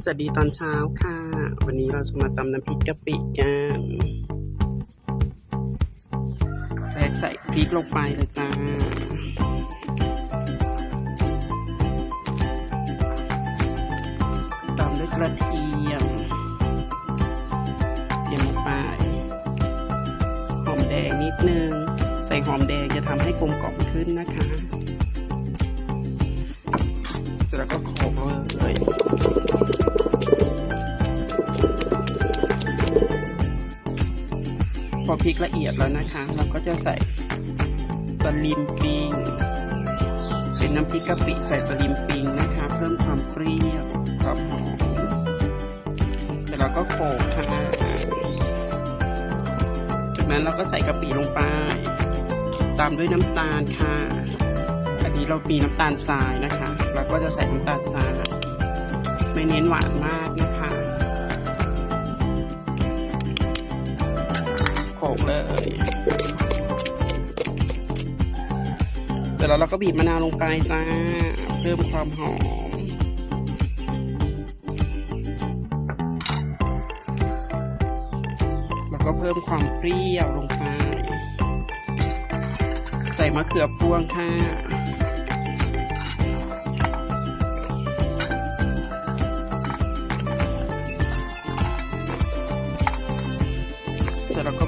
สวัสดีตอนเช้าค่ะ วันนี้เราจะมาตำน้ำพริกกะปิกันแรกใส่พริกลงไปเลยจ้าตามด้วยกระเทียมเทียมลงไป หอมแดงนิดนึง ใส่หอมแดงจะทำให้กลมกล่อมขึ้นนะคะ เสร็จแล้วก็โขลกเลย พอพริกละเอียดแล้วนะคะ เราก็จะใส่สลิมปิง เป็นน้ำพริกกะปิใส่สลิมปิงนะคะ เพิ่มความเปรี้ยวความหอมเสร็จแล้วก็โขลกค่ะจากนั้นเราก็ใส่กะปิลงไป ตามด้วยน้ำตาลค่ะอันนี้เรามีน้ำตาลทรายนะคะ เราก็จะใส่น้ำตาลทรายไม่เน้นหวานมากนะคะ โขลกเลย เสร็จแล้วเราก็บีบมะนาวลงไปจ้า เพิ่มความหอม แล้วก็เพิ่มความเปรี้ยวลงไป ใส่มะเขือพวงค่ะ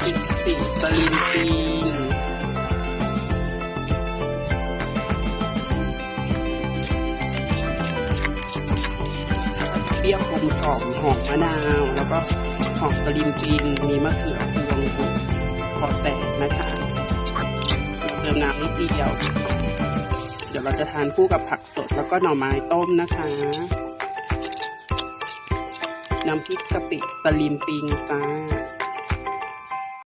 ก็บี้พอไม่แตติมน้ำนิดนึงค่ะจำอุ่นนะคะเสร็จแล้วจ้าน้ำพริกสีตะลินปีเปรี้ยวกลมกล่อมหอมมะนาว แล้วก็หอมตะลินปีนมีมะเขือพวงพอแตกนะคะเติมน้ำนิดเดียว เดี๋ยวเราจะทานคู่กับผักสดแล้วก็หน่อไม้ต้มนะคะน้ำพริกกะปิตะลิมปิงจ้า